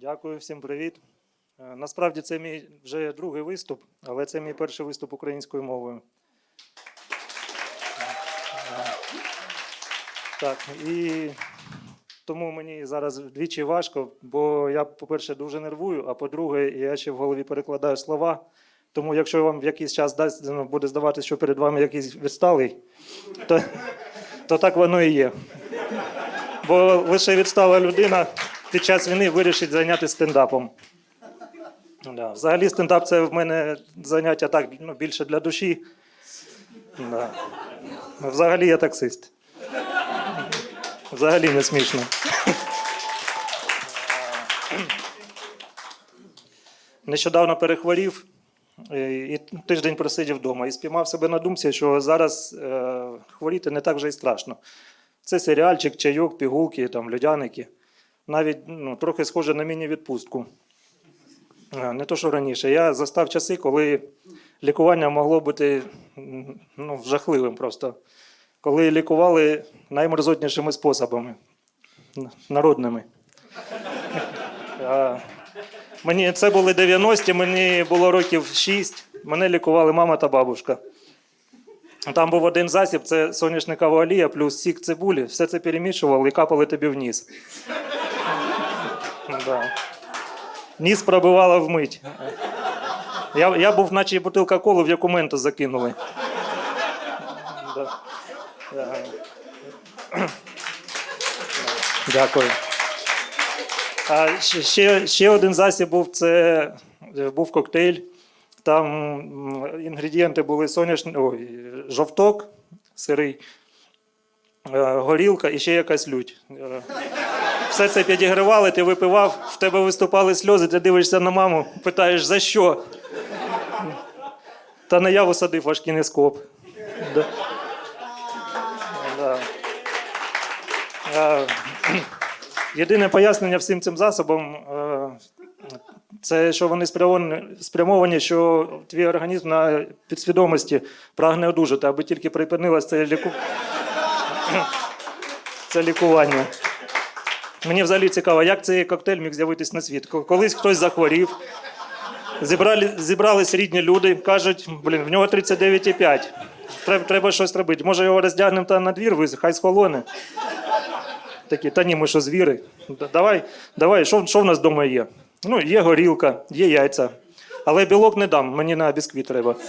Дякую, всім привіт. Е, Насправді це мій вже другий виступ, але це мій перший виступ українською мовою. Так, і тому мені зараз вдвічі важко, бо я, по-перше, дуже нервую, а по-друге, я ще в голові перекладаю слова. Тому, якщо вам в якийсь час дасть, ну, буде здаватися, що перед вами якийсь відсталий, то, то так воно і є. Бо лише відстала людина під час війни вирішить зайнятися стендапом. Да. Взагалі, стендап це в мене заняття так ну, більше для душі. Да. Взагалі я таксист. Взагалі не смішно. Нещодавно перехворів е, і тиждень просидів вдома і спіймав себе на думці, що зараз е, хворіти не так вже й страшно. Це серіальчик, чайок, пігулки, там, льодяники. Навіть ну, трохи схоже на міні-відпустку. Не то, що раніше. Я застав часи, коли лікування могло бути ну, жахливим просто. Коли лікували наймерзотнішими способами, народними. Мені це були 90-ті, мені було років 6. Мене лікували мама та бабушка. Там був один засіб, це соняшникова олія плюс сік цибулі. Все це перемішували і капали тобі в. Да. Ніс пробивало вмить. Я, я був, наче бутилка коли, в яку менту закинули. Да. Да. Дякую. А ще- ще, один засіб був це е, був коктейль. Там інгредієнти були соняшний, ой, жовток, сирий, е, горілка і ще якась лють. Все це підігривали, ти випивав, в тебе виступали сльози, ти дивишся на маму, питаєш, за що? Та на яву садив ваш кінескоп. Да. Да. Е, Єдине пояснення всім цим засобам е, це що вони спрямовані, що твій організм на підсвідомості прагне одужати, аби тільки припинилось це, ліку... це лікування. Мені взагалі цікаво, як цей коктейль міг з'явитись на світ. Колись хтось захворів, зібрали, зібрались рідні люди, кажуть, блін, в нього 39,5. Треба, треба щось робити. Може його роздягнемо та на двір, хай схолоне. Такі, та ні, ми що звіри. Давай, давай, що, що в нас вдома є? Ну, є горілка, є яйця. Але білок не дам, мені на бісквіт треба.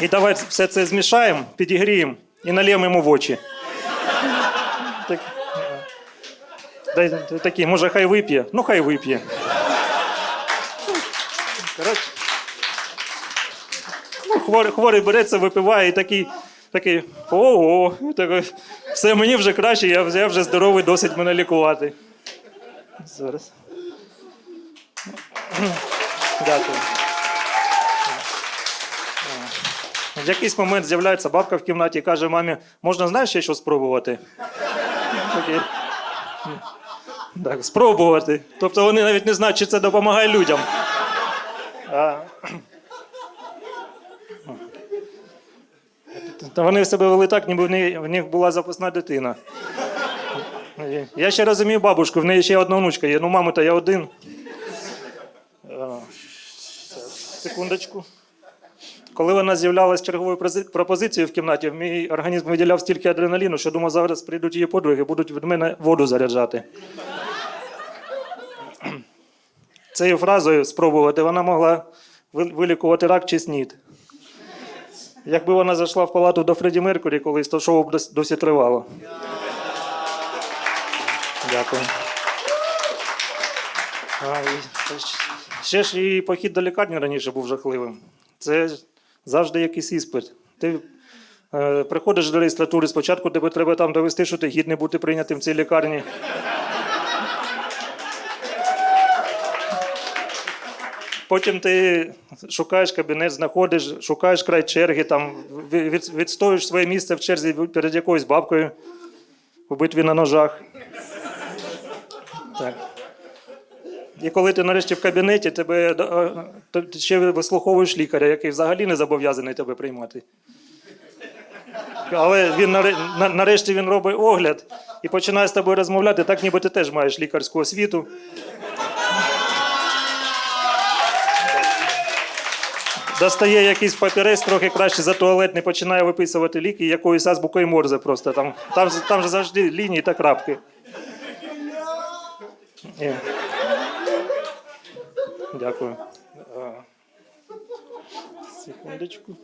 І давай все це змішаємо, підігріємо і нальємо йому в очі. Так, такий, може, хай вип'є? Ну, хай вип'є. Ну, хворий, хворий береться, випиває і такий, такий ого, такий, все мені вже краще, я, я вже здоровий, досить мене лікувати. Зараз. Дякую. В якийсь момент з'являється бабка в кімнаті і каже мамі, можна знаєш ще що спробувати? Такий, Так, спробувати. Тобто вони навіть не знають, чи це допомагає людям. А, Та вони себе вели так, ніби в них, була запасна дитина. Я ще розумію бабушку, в неї ще одна внучка є. Ну, мами, то я один. Секундочку. Коли вона з'являлася черговою пропозицією в кімнаті, мій організм виділяв стільки адреналіну, що думав, зараз прийдуть її подруги, будуть від мене воду заряджати. Цією фразою спробувати вона могла вилікувати рак чи снід. Якби вона зайшла в палату до Фредді Меркурі колись, то шоу б досі тривало. Дякую. А, ще ж і похід до лікарні раніше був жахливим. Це завжди якийсь іспит. Ти е, приходиш до реєстратури, спочатку тебе треба там довести, що ти гідний бути прийнятим в цій лікарні. Потім ти шукаєш кабінет, знаходиш, шукаєш край черги, там відстоюєш своє місце в черзі перед якоюсь бабкою у битві на ножах. Так. І коли ти нарешті в кабінеті, тебе е, то ти ще вислуховуєш лікаря, який взагалі не зобов'язаний тебе приймати. але він нарешті він робить огляд і починає з тобою розмовляти, так ніби ти теж маєш лікарську освіту. Достає якийсь папірець трохи краще за туалетний, починає виписувати ліки якоюсь азбукою Морзе просто. Там, там, там же завжди лінії та крапки. Дякую. Секундочку.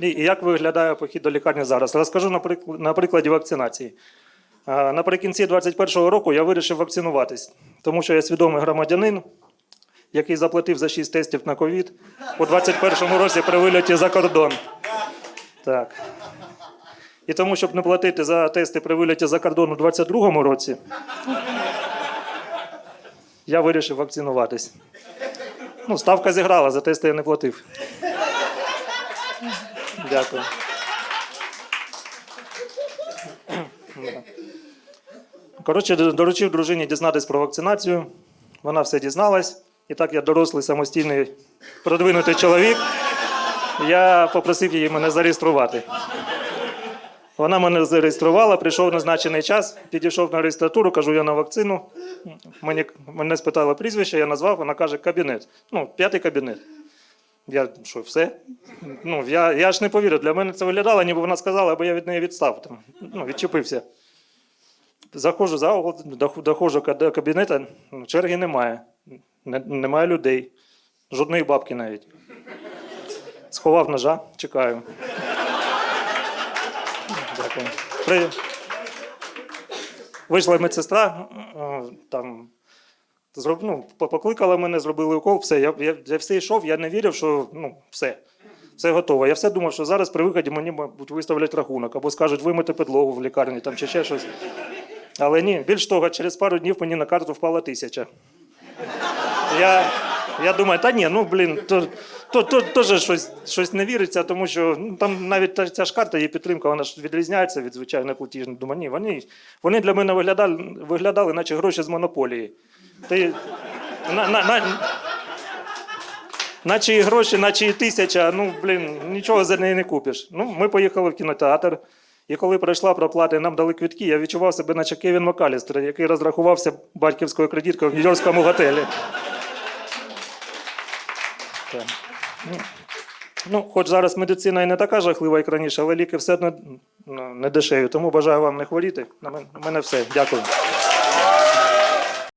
І як виглядає похід до лікарні зараз? Розкажу на, прикладі вакцинації. А, Наприкінці 2021 року я вирішив вакцинуватись, тому що я свідомий громадянин, який заплатив за 6 тестів на ковід у 2021 році при вильоті за кордон. Так. І тому, щоб не платити за тести при вильоті за кордон у 2022 році, я вирішив вакцинуватись. Ну, ставка зіграла, за тести я не платив. Дякую. Коротше, доручив дружині дізнатись про вакцинацію. Вона все дізналась. І так я дорослий, самостійний, продвинутий чоловік. Я попросив її мене зареєструвати. Вона мене зареєструвала, прийшов назначений час, підійшов на реєстратуру, кажу, я на вакцину. Мені, мене спитали прізвище, я назвав, вона каже, кабінет. Ну, п'ятий кабінет. Я що, все? Ну, я, я ж не повірив. Для мене це виглядало, ніби вона сказала, або я від неї відстав. Там, ну, відчепився. Заходжу за угол, доходжу до кабінету, ну, черги немає. Немає людей. Жодної бабки навіть. Сховав ножа, чекаю. Дякую. При... Вийшла медсестра, е, там, зроб... ну, покликала мене, зробили укол, все. Я, я, я все йшов, я не вірив, що ну, все. Все готово. Я все думав, що зараз при виході мені, мабуть, виставлять рахунок або скажуть вимити підлогу в лікарні там, чи ще щось. Але ні, більш того, через пару днів мені на карту впала тисяча. Я, я думаю, та ні, ну блін, то, то, то, теж щось, щось не віриться, тому що ну, там навіть та, ця ж карта, її підтримка, вона ж відрізняється від звичайної платіжної. Думаю, ні, вони, вони для мене виглядали, виглядали, наче гроші з монополії. Ти, на, на, на, наче і гроші, наче і тисяча, ну, блін, нічого за неї не купиш. Ну, ми поїхали в кінотеатр. І коли пройшла проплата і нам дали квитки, я відчував себе, наче Кевін Макалістер, який розрахувався батьківською кредиткою в Нью-Йоркському готелі. Так. Ну, Ну, хоч зараз медицина і не така жахлива, як раніше, але ліки все одно ну, не дешеві. Тому бажаю вам не хворіти. На мене все. Дякую.